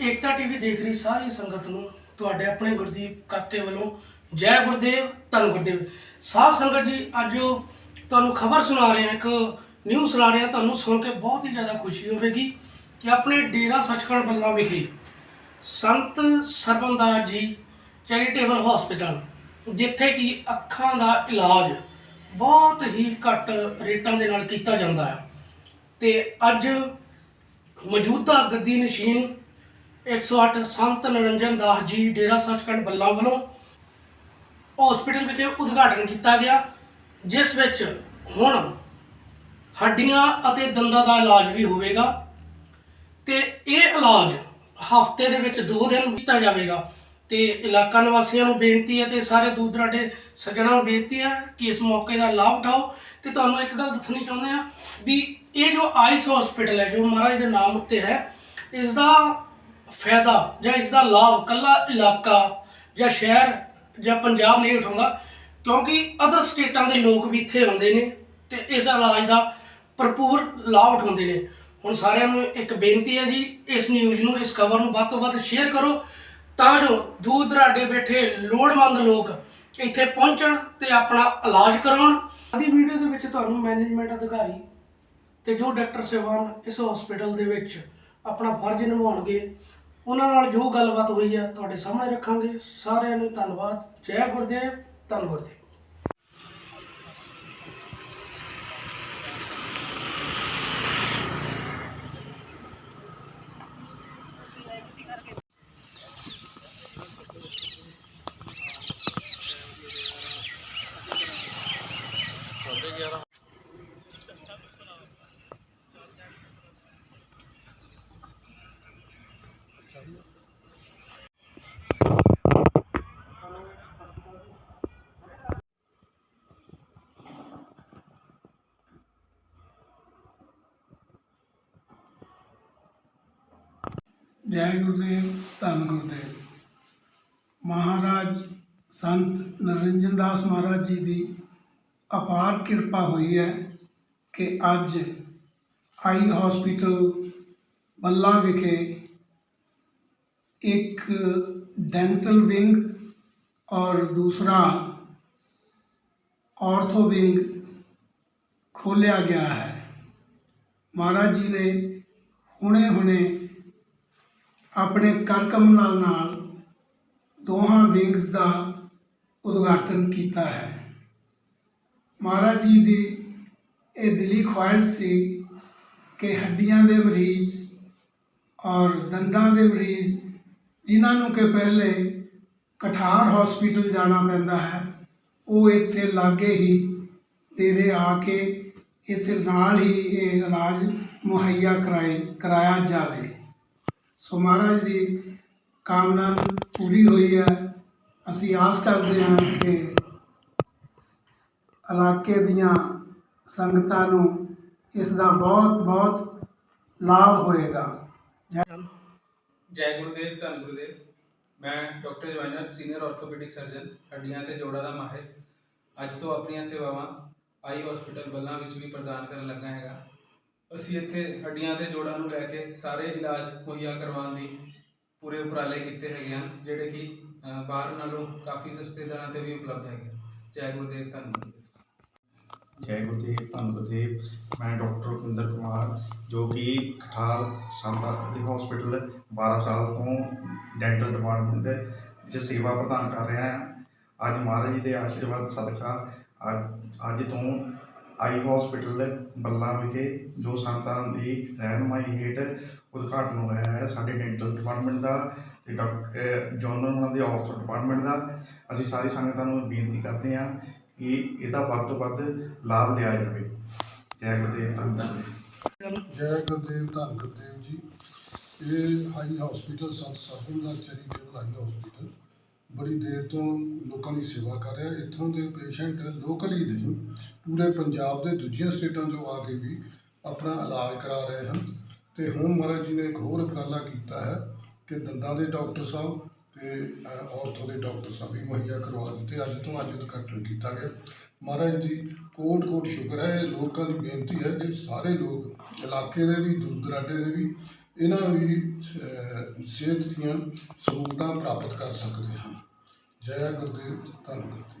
ਦੇਖ ਰਹੀ ਸਾਰੀ ਸੰਗਤ ਨੂੰ, ਤੁਹਾਡੇ ਆਪਣੇ ਗੁਰਦੀਪ ਕਾਕੇ ਵੱਲੋਂ ਜੈ ਗੁਰਦੇਵ, ਧੰਨ ਗੁਰਦੇਵ। ਸਾਧ ਸੰਗਤ ਜੀ, ਅੱਜ ਤੁਹਾਨੂੰ ਖਬਰ ਸੁਣਾ ਰਹੇ ਹਾਂ, ਇੱਕ ਨਿਊਜ਼ ਸੁਣਾ ਰਹੇ ਹਾਂ, ਤੁਹਾਨੂੰ ਸੁਣ ਕੇ ਬਹੁਤ ਹੀ ਜ਼ਿਆਦਾ ਖੁਸ਼ੀ ਹੋਵੇਗੀ ਕਿ ਆਪਣੇ ਡੇਰਾ ਸੱਚਖੰਡ ਬੱਲਾ ਵਿਖੇ ਸੰਤ ਸਰਬੰਦਾਸ ਜੀ ਚੈਰੀਟੇਬਲ ਹਸਪੀਟਲ ਜਿੱਥੇ ਕਿ ਅੱਖਾਂ ਦਾ ਇਲਾਜ ਬਹੁਤ ਹੀ ਘੱਟ ਰੇਟਾਂ ਦੇ ਨਾਲ ਕੀਤਾ ਜਾਂਦਾ ਹੈ। ਤੇ ਅੱਜ ਮੌਜੂਦਾ ਗੱਦੀ ਨਸ਼ੀਨ 108 ਸੰਤ ਨਿਰੰਜਨ ਦਾਸ ਜੀ ਡੇਰਾ ਸੱਚਖੰਡ ਬੱਲਾ ਵੱਲੋਂ ਹਸਪੀਟਲ ਵਿਖੇ ਉਦਘਾਟਨ ਕੀਤਾ ਗਿਆ, ਜਿਸ ਵਿੱਚ ਹੁਣ ਹੱਡੀਆਂ ਅਤੇ ਦੰਦਾਂ ਦਾ ਇਲਾਜ ਵੀ ਹੋਵੇਗਾ ਤੇ ਇਹ ਇਲਾਜ ਹਫ਼ਤੇ ਦੇ ਵਿੱਚ 2 ਦਿਨ ਕੀਤਾ ਜਾਵੇਗਾ। ਤੇ ਇਲਾਕਾ ਨਿਵਾਸੀਆਂ ਨੂੰ ਬੇਨਤੀ ਹੈ ਤੇ ਸਾਰੇ ਦੂਰ ਦਰਾਡੇ ਸੱਜਣਾਂ ਨੂੰ ਬੇਨਤੀ ਹੈ ਕਿ ਇਸ ਮੌਕੇ ਦਾ ਲਾਭ ਉਠਾਓ। ਤੇ ਤੁਹਾਨੂੰ ਇੱਕ ਗੱਲ ਦੱਸਣੀ ਚਾਹੁੰਦੇ ਆ ਵੀ ਇਹ ਜੋ ਆਈਸ ਹਸਪੀਟਲ ਹੈ, ਜੋ ਮਹਾਰਾਜ ਦੇ ਨਾਮ ਉੱਤੇ ਹੈ ਇਸ ਦਾ ਫਾਇਦਾ ਜਾਂ ਇਸ ਦਾ ਲਾਭ ਕੱਲਾ ਇਲਾਕਾ ਜਾਂ ਸ਼ਹਿਰ ਜਾਂ ਪੰਜਾਬ ਨਹੀਂ ਉਠਾਉਂਦਾ, ਕਿਉਂਕਿ ਅਦਰ ਸਟੇਟਾਂ ਦੇ ਲੋਕ ਵੀ ਇੱਥੇ ਆਉਂਦੇ ਨੇ ਤੇ ਇਸ ਇਲਾਜ ਦਾ ਭਰਪੂਰ ਲਾਭ ਉਠਾਉਂਦੇ ਨੇ। ਹੁਣ ਸਾਰਿਆਂ ਨੂੰ ਇੱਕ ਬੇਨਤੀ ਹੈ ਜੀ, ਇਸ ਨਿਊਜ਼ ਨੂੰ, ਇਸ ਖਬਰ ਨੂੰ ਵੱਧ ਤੋਂ ਵੱਧ ਸ਼ੇਅਰ ਕਰੋ, ਤਾਂ ਜੋ ਦੂਰ ਦਰਾਡੇ ਬੈਠੇ ਲੋੜਵੰਦ ਲੋਕ ਇੱਥੇ ਪਹੁੰਚਣ ਤੇ ਆਪਣਾ ਇਲਾਜ ਕਰਾਉਣ ਆਦੀ ਵੀਡੀਓ ਦੇ ਵਿੱਚ ਤੁਹਾਨੂੰ ਮੈਨੇਜਮੈਂਟ ਅਧਿਕਾਰੀ ਤੇ ਜੋ ਡਾਕਟਰ ਸੇਵਾਨ ਇਸ ਹਸਪੀਟਲ ਦੇ ਵਿੱਚ ਆਪਣਾ ਫਰਜ਼ ਨਿਭਾਉਣਗੇ। ਉਹਨਾਂ ਨਾਲ ਜੋ ਗੱਲਬਾਤ ਹੋਈ ਹੈ ਤੁਹਾਡੇ ਸਾਹਮਣੇ ਰੱਖਾਂਗੇ। ਸਾਰਿਆਂ ਨੂੰ ਧੰਨਵਾਦ। ਜੈ ਗੁਰਦੇਵ, ਧੰਨ ਗੁਰਦੇਵ। ਜੈ ਗੁਰਦੇਵ, ਧੰਨ ਗੁਰਦੇਵ। ਮਹਾਰਾਜ ਸੰਤ ਨਰਿੰਜਨ ਦਾਸ ਮਹਾਰਾਜ ਜੀ ਦੀ ਅਪਾਰ ਕਿਰਪਾ ਹੋਈ ਹੈ ਕਿ ਅੱਜ ਆਈ ਹਸਪੀਟਲ ਬੱਲਾ ਵਿਖੇ ਇੱਕ ਡੈਂਟਲ ਵਿੰਗ ਔਰ ਦੂਸਰਾ ਆਰਥੋ ਵਿੰਗ ਖੋਲ੍ਹਿਆ ਗਿਆ ਹੈ। ਮਹਾਰਾਜ ਜੀ ਨੇ ਹੁਣੇ-ਹੁਣੇ ਆਪਣੇ ਕਰਕਮ ਨਾਲ ਨਾਲ ਦੋਹਾਂ ਵਿੰਗਸ ਦਾ ਉਦਘਾਟਨ ਕੀਤਾ ਹੈ। ਮਹਾਰਾਜ ਜੀ ਦੀ ਇਹ ਦਿਲੀ ਖੁਆਇਸ਼ ਸੀ ਕਿ ਹੱਡੀਆਂ ਦੇ ਮਰੀਜ਼ ਔਰ ਦੰਦਾਂ ਦੇ ਮਰੀਜ਼ ਜਿਨ੍ਹਾਂ ਨੂੰ ਕਿ ਪਹਿਲੇ ਕਠਾਰ ਹਸਪੀਟਲ ਜਾਣਾ ਪੈਂਦਾ ਹੈ, ਉਹ ਇੱਥੇ ਲਾਗੇ ਹੀ ਡੇਰੇ ਆ ਕੇ ਇੱਥੇ ਨਾਲ ਹੀ ਇਹ ਇਲਾਜ ਮੁਹੱਈਆ ਕਰਾਏ, ਕਰਾਇਆ ਜਾਵੇ। ਸੋ ਮਹਾਰਾਜ ਦੀ ਕਾਮਨਾ ਪੂਰੀ ਹੋਈ ਹੈ। ਅਸੀਂ ਆਸ ਕਰਦੇ ਹਾਂ ਕਿ ਇਲਾਕੇ ਦੀਆਂ ਸੰਗਤਾਂ ਨੂੰ ਇਸ ਦਾ ਬਹੁਤ ਬਹੁਤ ਲਾਭ ਹੋਏਗਾ। ਜੈ ਜੈ ਗੁਰਦੇਵ ਧੰਨ ਗੁਰਦੇਵ। ਮੈਂ ਡਾਕਟਰ ਜਵਾਈਨਰ ਸੀਨੀਅਰ ਆਰਥੋਪੈਡਿਕ ਸਰਜਨ ਹੱਡੀਆਂ ਤੇ ਜੋੜਾਂ ਦਾ ਮਾਹਿਰ। ਅੱਜ ਤੋਂ ਆਪਣੀਆਂ ਸੇਵਾਵਾਂ ਆਈ ਹਸਪੀਟਲ ਬੱਲਾ ਵਿੱਚ ਵੀ ਪ੍ਰਦਾਨ ਕਰਨ ਲੱਗਾ ਹੈਗਾ। ਅਸੀਂ ਇੱਥੇ ਹੱਡੀਆਂ ਤੇ ਜੋੜਾਂ ਨੂੰ ਲੈ ਕੇ ਸਾਰੇ ਇਲਾਜ ਮੁਹੱਈਆ ਕਰਵਾਉਣ ਦੀ ਪੂਰੇ ਉਪਰਾਲੇ ਕੀਤੇ ਹੈਗੇ ਹਨ ਜਿਹੜੇ ਕਿ ਅ, ਬਾਹਰ ਨਾਲੋਂ ਕਾਫੀ ਸਸਤੇ ਦਰਾਂ ਤੇ ਵੀ ਉਪਲਬਧ ਹੈਗੇ ਜੈ ਗੁਰਦੇਵ ਧੰਨ ਗੁਰਦੇਵ। ਜੈ ਗੁਰਦੇਵ, ਧੰਨ ਗੁਰਦੇਵ। ਮੈਂ ਡਾਕਟਰ ਰੁਪਿੰਦਰ ਕੁਮਾਰ, ਜੋ ਕਿ ਕਠਾਰ ਸੰਤਾ ਹਸਪੀਟਲ 12 ਸਾਲ ਤੋਂ ਡੈਂਟਲ ਡਿਪਾਰਟਮੈਂਟ ਵਿੱਚ ਸੇਵਾ ਪ੍ਰਦਾਨ ਕਰ ਰਿਹਾ ਹਾਂ। ਅੱਜ ਮਹਾਰਾਜ ਜੀ ਦੇ ਆਸ਼ੀਰਵਾਦ ਸਦਕਾ ਅੱਜ ਅੱਜ ਤੋਂ ਆਈ ਹਸਪੀਟਲ ਬੱਲਾ ਵਿਖੇ, ਜੋ ਸੰਤਾਂ ਦੀ ਰਹਿਨਮਾਈ ਹੇਠ ਉਦਘਾਟਨ ਹੋਇਆ ਹੈ, ਸਾਡੇ ਡੈਂਟਲ ਡਿਪਾਰਟਮੈਂਟ ਦਾ ਤੇ ਡਾਕਟਰ ਜਨਰਲ ਉਹਨਾਂ ਦੇ ਆਰਥੋ ਡਿਪਾਰਟਮੈਂਟ ਦਾ। ਅਸੀਂ ਸਾਰੀ ਸੰਗਤਾਂ ਨੂੰ ਬੇਨਤੀ ਕਰਦੇ ਹਾਂ ਕਿ ਇਹਦਾ ਵੱਧ ਤੋਂ ਵੱਧ ਲਾਭ ਲਿਆ ਜਾਵੇ। ਜੈ ਗੁਰਦੇਵ ਧੰਨ ਧੰਨ ਜੈ ਗੁਰਦੇਵ ਧੰਨ ਗੁਰਦੇਵ ਜੀ। ਇਹ ਹਾਈ ਹਸਪੀਟਲ ਸੰਤ ਸਰਬਨ ਦਾ ਚੈਰੀਟੇਬਲ ਹਾਈ ਹਸਪੀਟਲ। ਬੜੀ ਦੇਰ ਤੋਂ ਲੋਕਾਂ ਦੀ ਸੇਵਾ ਕਰ ਰਿਹਾ। ਇੱਥੋਂ ਦੇ ਪੇਸ਼ੈਂਟ ਲੋਕਲ ਹੀ ਨਹੀਂ, ਪੂਰੇ ਪੰਜਾਬ ਦੇ ਦੂਜੀਆਂ ਸਟੇਟਾਂ ਤੋਂ ਆ ਕੇ ਵੀ ਆਪਣਾ ਇਲਾਜ ਕਰਾ ਰਹੇ ਹਨ। ਤੇ ਹੁਣ ਮਹਾਰਾਜ ਜੀ ਨੇ ਇੱਕ ਹੋਰ ਉਪਰਾਲਾ ਕੀਤਾ ਹੈ ਕਿ ਦੰਦਾਂ ਦੇ ਡਾਕਟਰ ਸਾਹਿਬ ਤੇ ਔਰਥੋ ਦੇ ਡਾਕਟਰ ਸਾਹਿਬ ਵੀ ਮੁਹੱਈਆ ਕਰਵਾ ਦਿੱਤੇ। ਅੱਜ ਤੋਂ ਅੱਜ ਉਦਘਾਟਨ ਕੀਤਾ ਗਿਆ। ਮਹਾਰਾਜ ਜੀ ਕੋਟ ਕੋਟ ਸ਼ੁਕਰ ਹੈ, ਇਹ ਲੋਕਾਂ ਦੀ ਬੇਨਤੀ ਹੈ ਕਿ ਸਾਰੇ ਲੋਕ, ਇਲਾਕੇ ਦੇ ਵੀ ਦੂਰ ਦਰਾਡੇ ਦੇ ਵੀ, ਇਹਨਾਂ ਵੀ ਸਿਹਤ ਦੀਆਂ ਸਹੂਲਤਾਂ ਪ੍ਰਾਪਤ ਕਰ ਸਕਦੇ ਹਨ। ਜੈ ਗੁਰਦੇਵ, ਧੰਨਵਾਦ।